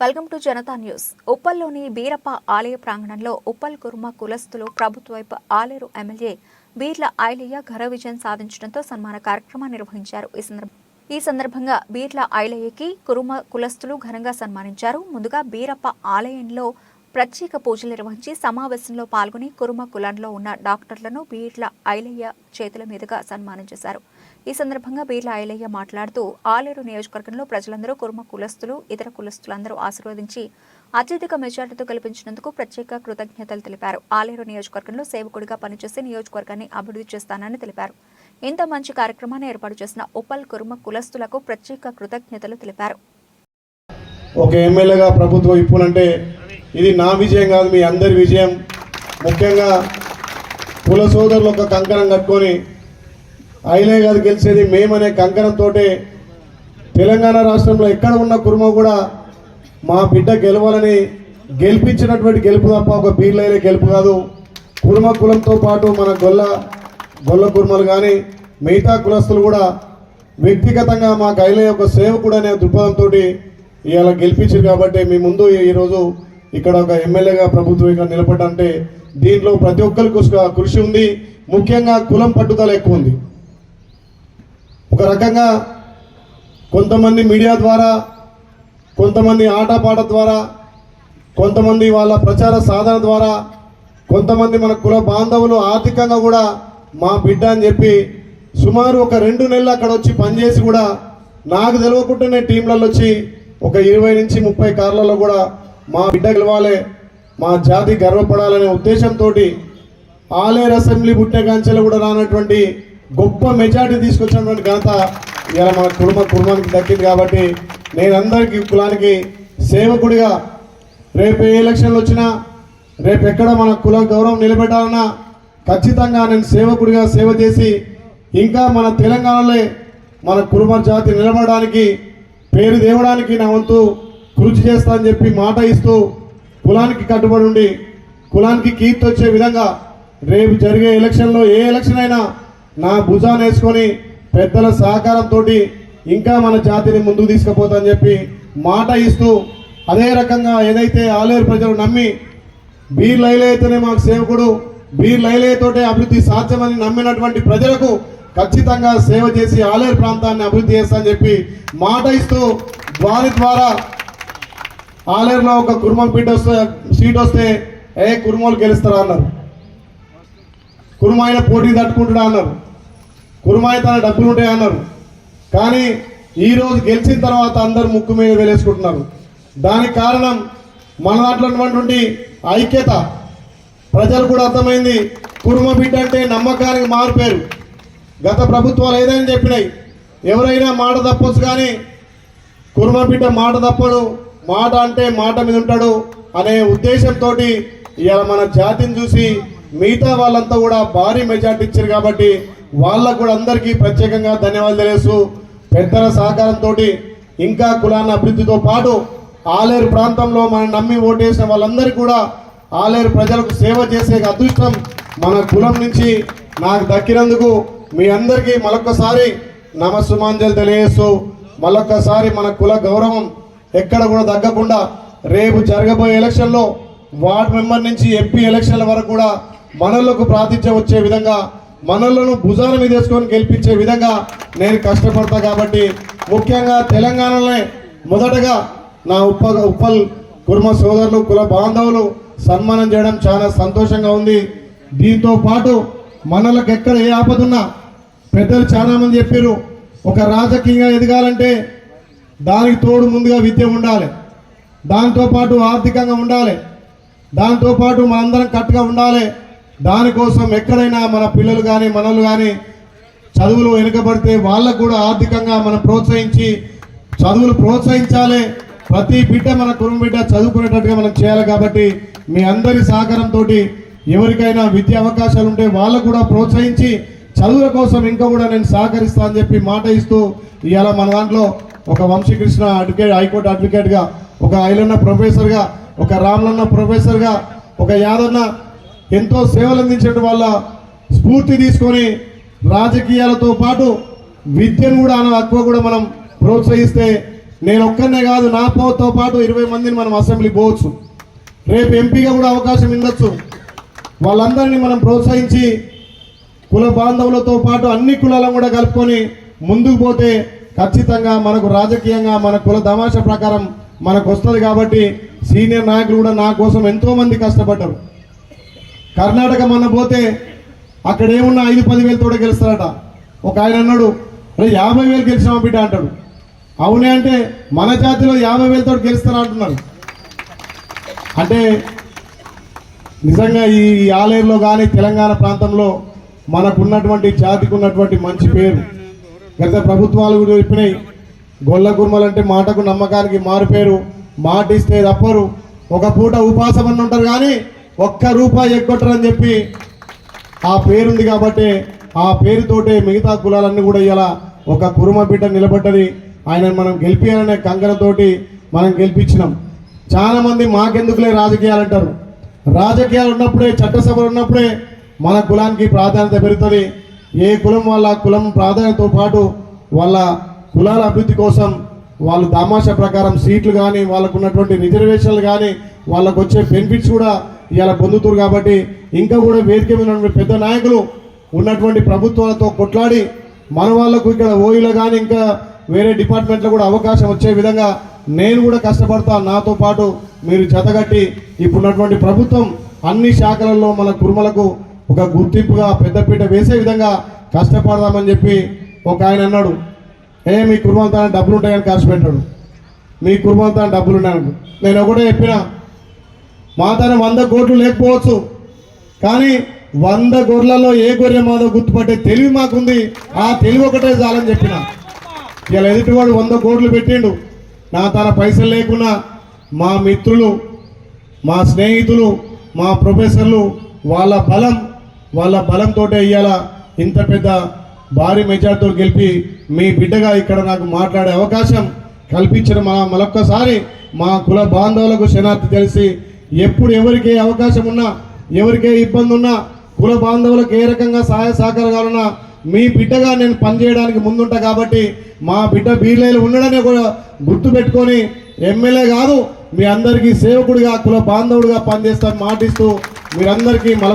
Welcome to Janata news. ఉప్పల్లోని Beerappa ఆలయ ప్రాంగణంలో ఉప్పల్ కుర్మ కులస్తులు ప్రభుత్వైపు ఆలేరు ఎమ్మెల్యే బీర్ల ఐలయ్య ఘన విజయం సాధించడంతో సన్మాన కార్యక్రమాన్ని నిర్వహించారు. ఈ సందర్భ ఈ సందర్భంగా బీర్ల ఐలయ్యకి కురుమ కులస్తులు ఘనంగా సన్మానించారు. ముందుగా బీరప్ప ఆలయంలో ప్రత్యేక పూజలు నిర్వహించి సమావేశంలో పాల్గొని కురుమ కులంలో ఉన్న డాక్టర్లను బీర్ల ఐలయ్య చేతుల మీదుగా సన్మానం చేశారు. ఈ సందర్భంగా బీర్ల ఐలయ్య మాట్లాడుతూ ఆలేరు నియోజకవర్గంలో ప్రజలందరూ కురుమ కులస్తులు ఇతర కులస్తులందరూ ఆశీర్వదించి అత్యధిక మెజార్టీతో గెలిపించినందుకు ప్రత్యేక కృతజ్ఞతలు తెలిపారు. ఆలేరు నియోజకవర్గంలో సేవకుడిగా పనిచేసి నియోజకవర్గాన్ని అభివృద్ధి చేస్తానని తెలిపారు. ఇంత మంచి కార్యక్రమాన్ని ఏర్పాటు చేసిన ఉప్పల్ కురుమ కులస్తులకు ప్రత్యేక కృతజ్ఞతలు తెలిపారు. ఒక ఎమ్మెల్యేగా ప్రభుత్వం ఇప్పులంటే ఇది నా విజయం కాదు మీ అందరి విజయం. ముఖ్యంగా కుల సోదరులు ఒక కంకణం కట్టుకొని ఆయనే కాదు గెలిచేది మేమనే కంకణంతో తెలంగాణ రాష్ట్రంలో ఎక్కడ ఉన్న కుర్మ కూడా మా బిడ్డ గెలవాలని గెలిపించినటువంటి గెలుపు తప్ప ఒక బీర్లైలే గెలుపు కాదు. కుర్మ కులంతో పాటు మన గొల్ల గొల్ల కుర్మలు కానీ మిగతా కులస్తులు కూడా వ్యక్తిగతంగా మా కైలే ఒక సేవకుడు అనే దృక్పథంతో ఇవాళ గెలిపించారు కాబట్టి మీ ముందు ఈరోజు ఇక్కడ ఒక ఎమ్మెల్యేగా ప్రభుత్వం ఇక్కడ నిలబడ్డంటే దీంట్లో ప్రతి ఒక్కరికి కృషి ఉంది. ముఖ్యంగా కులం పట్టుదల ఎక్కువ ఉంది. ఒక రకంగా కొంతమంది మీడియా ద్వారా కొంతమంది ఆటపాట ద్వారా కొంతమంది వాళ్ళ ప్రచార సాధన ద్వారా కొంతమంది మన కుల బాంధవులు ఆర్థికంగా కూడా మా బిడ్డ అని చెప్పి సుమారు ఒక రెండు నెలలు అక్కడ వచ్చి పనిచేసి కూడా నాకు తెలియకుండానే టీంలలో వచ్చి ఒక ఇరవై నుంచి ముప్పై కార్లలో కూడా మా బిడ్డ గెలవాలి మా జాతి గర్వపడాలనే ఉద్దేశంతో ఆలేరు అసెంబ్లీ పుట్టిన కాంచెలు కూడా రానటువంటి గొప్ప మెజార్టీ తీసుకొచ్చినటువంటి ఘనత ఇలా మన కుటుంబ కుటుంబానికి దక్కింది కాబట్టి నేను అందరికీ కులానికి సేవకుడిగా రేపు ఏ ఎలక్షన్లు వచ్చినా రేపు ఎక్కడ మన కుల గౌరవం నిలబెట్టాలన్నా ఖచ్చితంగా నేను సేవకుడిగా సేవ చేసి ఇంకా మన తెలంగాణలో మన కుటుంబ జాతి నిలబడడానికి పేరు తేవడానికి నా వంతు కృషి చేస్తా అని చెప్పి మాట ఇస్తూ కులానికి కట్టుబడి ఉండి కులానికి కీర్తి వచ్చే విధంగా రేపు జరిగే ఎలక్షన్లో ఏ ఎలక్షన్ అయినా నా భుజాన్ని వేసుకొని పెద్దల సహకారంతో ఇంకా మన జాతిని ముందుకు తీసుకుపోతా అని చెప్పి మాట ఇస్తూ అదే రకంగా ఏదైతే ఆలేరు ప్రజలు నమ్మి బీర్ లైలయ్యతోనే మాకు సేవకుడు బీర్ లైలయ్యతోటే అభివృద్ధి సాధ్యమని నమ్మినటువంటి ప్రజలకు ఖచ్చితంగా సేవ చేసి ఆలేరు ప్రాంతాన్ని అభివృద్ధి చేస్తా అని చెప్పి మాట ఇస్తూ వారి ద్వారా ఆలేరులో ఒక కుర్మల్ పీట వస్తే సీట్ వస్తే ఏ కుర్మలు గెలుస్తారా అన్నారు. కుర్మాయిన పోటీ తట్టుకుంటున్నా అన్నారు. కురుమాయి తన డబ్బులు ఉంటాయి అన్నారు. కానీ ఈరోజు గెలిచిన తర్వాత అందరు ముక్కు మీద వేలేసుకుంటున్నారు. దానికి కారణం మన దాంట్లో ఉన్నటువంటి ఐక్యత. ప్రజలు కూడా అర్థమైంది కురుమ బిడ్డ అంటే నమ్మకానికి మారిపోయారు గత ప్రభుత్వాలు ఏదైనా చెప్పినాయి ఎవరైనా మాట తప్పొచ్చు కానీ కురుమ బిడ్డ మాట తప్పడు మాట అంటే మాట మీద ఉంటాడు అనే ఉద్దేశంతో ఇలా మన జాతిని చూసి మిగతా వాళ్ళంతా కూడా భారీ మెజార్టీ ఇచ్చారు కాబట్టి వాళ్ళకు కూడా అందరికీ ప్రత్యేకంగా ధన్యవాదాలు తెలియస్తూ పెద్దల సహకారంతో ఇంకా కులాన్ని అభివృద్ధితో పాటు ఆలేరు ప్రాంతంలో మనం నమ్మి ఓటేసిన వాళ్ళందరికీ కూడా ఆలేరు ప్రజలకు సేవ చేసే అదృష్టం మన కులం నుంచి నాకు దక్కినందుకు మీ అందరికీ మరొక్కసారి నమస్సుమాంజలు తెలియజేస్తూ మరొక్కసారి మన కుల గౌరవం ఎక్కడ కూడా తగ్గకుండా రేపు జరగబోయే ఎలక్షన్లో వార్డు మెంబర్ నుంచి ఎంపీ ఎలక్షన్ల వరకు కూడా మనలకు ప్రాతిథ్యం వచ్చే విధంగా మనలను భుజాల మీద వేసుకొని గెలిపించే విధంగా నేను కష్టపడతా కాబట్టి ముఖ్యంగా తెలంగాణలోనే మొదటగా నా ఉప్ప ఉప్పల్ కుర్మ సోదరులు కుల బాంధవులు సన్మానం చేయడం చాలా సంతోషంగా ఉంది. దీంతో పాటు మనలకు ఎక్కడ ఏ ఆపదున్నా పెద్దలు చాలా మంది చెప్పారు ఒక రాజకీయంగా ఎదగాలంటే దానికి తోడు ముందుగా విద్య ఉండాలి. దాంతోపాటు ఆర్థికంగా ఉండాలి. దాంతోపాటు మా మనందరం కట్టుగా ఉండాలి. దానికోసం ఎక్కడైనా మన పిల్లలు కానీ మనలు కానీ చదువులు వెనుకబడితే వాళ్ళకు కూడా ఆర్థికంగా మనం ప్రోత్సహించి చదువులు ప్రోత్సహించాలి. ప్రతి బిడ్డ మన కుటుంబ బిడ్డ చదువుకునేటట్టుగా మనం చేయాలి కాబట్టి మీ అందరి సహకారంతో ఎవరికైనా విద్యా అవకాశాలు ఉంటే వాళ్ళకు కూడా ప్రోత్సహించి చదువుల కోసం ఇంకా కూడా నేను సహకరిస్తా అని చెప్పి మాట ఇస్తూ ఇవాళ మన దాంట్లో ఒక వంశీకృష్ణ అడ్వకేట్ హైకోర్టు అడ్వకేట్గా ఒక ఐలన్న ప్రొఫెసర్గా ఒక రామ్లన్న ప్రొఫెసర్గా ఒక యాదన్న ఎంతో సేవలు అందించడం వల్ల స్ఫూర్తి తీసుకొని రాజకీయాలతో పాటు విద్యను కూడా అన్న ఎక్కువ కూడా మనం ప్రోత్సహిస్తే నేను ఒక్కనే కాదు నా పోతో పాటు ఇరవై మందిని మనం అసెంబ్లీ పోవచ్చు. రేపు ఎంపీగా కూడా అవకాశం ఉండొచ్చు. వాళ్ళందరినీ మనం ప్రోత్సహించి కుల బాంధవులతో పాటు అన్ని కులాలను కూడా కలుపుకొని ముందుకు పోతే ఖచ్చితంగా మనకు రాజకీయంగా మన కుల దమాష ప్రకారం మనకు వస్తుంది కాబట్టి సీనియర్ నాయకులు కూడా నా కోసం ఎంతోమంది కష్టపడ్డారు. కర్ణాటక మొన్న పోతే అక్కడ ఏమున్నా ఐదు పది తోడే గెలుస్తారట. ఒక ఆయన అన్నాడు అరే యాభై వేలు గెలిచినామా బిడ్డ? అంటాడు. అవునే అంటే మన జాతిలో యాభై వేలతో గెలుస్తారా? అంటున్నారు అంటే నిజంగా ఈ ఆలయంలో కానీ తెలంగాణ ప్రాంతంలో మనకున్నటువంటి జాతికి ఉన్నటువంటి మంచి పేరు. గత ప్రభుత్వాలు కూడా చెప్పినాయి గొల్ల కుర్మలంటే మాటకు నమ్మకానికి మారు పేరు మాట ఇస్తే తప్పరు. ఒక పూట ఉపాసమని ఉంటారు కానీ ఒక్క రూపాయి ఎగ్గొట్టరని చెప్పి ఆ పేరుంది కాబట్టి ఆ పేరుతోటే మిగతా కులాలన్నీ కూడా ఇలా ఒక కురుమ బిడ్డ నిలబడ్డది. ఆయన మనం గెలిపించాలనే కంకణతోటి మనం గెలిపించినాం. చాలామంది మాకెందుకులే రాజకీయాలు అంటారు. రాజకీయాలు ఉన్నప్పుడే చట్టసభలు ఉన్నప్పుడే మన కులానికి ప్రాధాన్యత పెరుగుతుంది. ఏ కులం వాళ్ళ కులం ప్రాధాన్యతతో పాటు వాళ్ళ కులాల అభివృద్ధి కోసం వాళ్ళు దామాషా ప్రకారం సీట్లు కానీ వాళ్ళకు ఉన్నటువంటి రిజర్వేషన్లు కానీ వాళ్ళకు వచ్చే బెనిఫిట్స్ కూడా ఇలా పొందుతారు కాబట్టి ఇంకా కూడా వేదిక మీద పెద్ద నాయకులు ఉన్నటువంటి ప్రభుత్వాలతో కొట్లాడి మన వాళ్ళకు ఇక్కడ ఓయిలో కానీ ఇంకా వేరే డిపార్ట్మెంట్లో కూడా అవకాశం వచ్చే విధంగా నేను కూడా కష్టపడతా నాతో పాటు మీరు జతగట్టి ఇప్పుడున్నటువంటి ప్రభుత్వం అన్ని శాఖలలో మన కుర్మలకు ఒక గుర్తింపుగా పెద్దపీట వేసే విధంగా కష్టపడదామని చెప్పి ఒక ఆయన అన్నాడు. ఏ మీ కుటుంబంతో డబ్బులు ఉంటాయని ఖర్చు పెట్టాడు. మీ కుటుంబంతో డబ్బులు ఉన్నాయని నేను ఒకటే చెప్పిన మా తన వంద కోట్లు లేకపోవచ్చు కానీ వంద గొర్రెలలో ఏ గొర్రె మాదో గుర్తుపట్టే తెలివి మాకుంది. ఆ తెలివి ఒకటే చాలని చెప్పిన. ఇలా ఎదుటివాడు వంద కోట్లు పెట్టిండు. నా తన పైసలు లేకున్నా మా మిత్రులు మా స్నేహితులు మా ప్రొఫెసర్లు వాళ్ళ బలం వాళ్ళ బలంతో ఇవాళ ఇంత పెద్ద భారీ మెజార్టీతో గెలిపి మీ బిడ్డగా ఇక్కడ నాకు మాట్లాడే అవకాశం కల్పించిన మా మరొక్కసారి మా కుల బాంధవులకు శనార్థి తెలిసి ఎప్పుడు ఎవరికి అవకాశం ఉన్నా ఎవరికే ఇబ్బంది ఉన్నా కుల బాంధవులకు ఏ రకంగా సహాయ సహకారాలున్నా మీ బిడ్డగా నేను పనిచేయడానికి ముందుంటా కాబట్టి మా బిడ్డ బీర్లేలు ఉండడనే కూడా గుర్తు పెట్టుకొని ఎమ్మెల్యే కాదు మీ అందరికీ సేవకుడిగా కుల బాంధవుడిగా పనిచేస్తాను మాటిస్తూ మీరందరికీ మల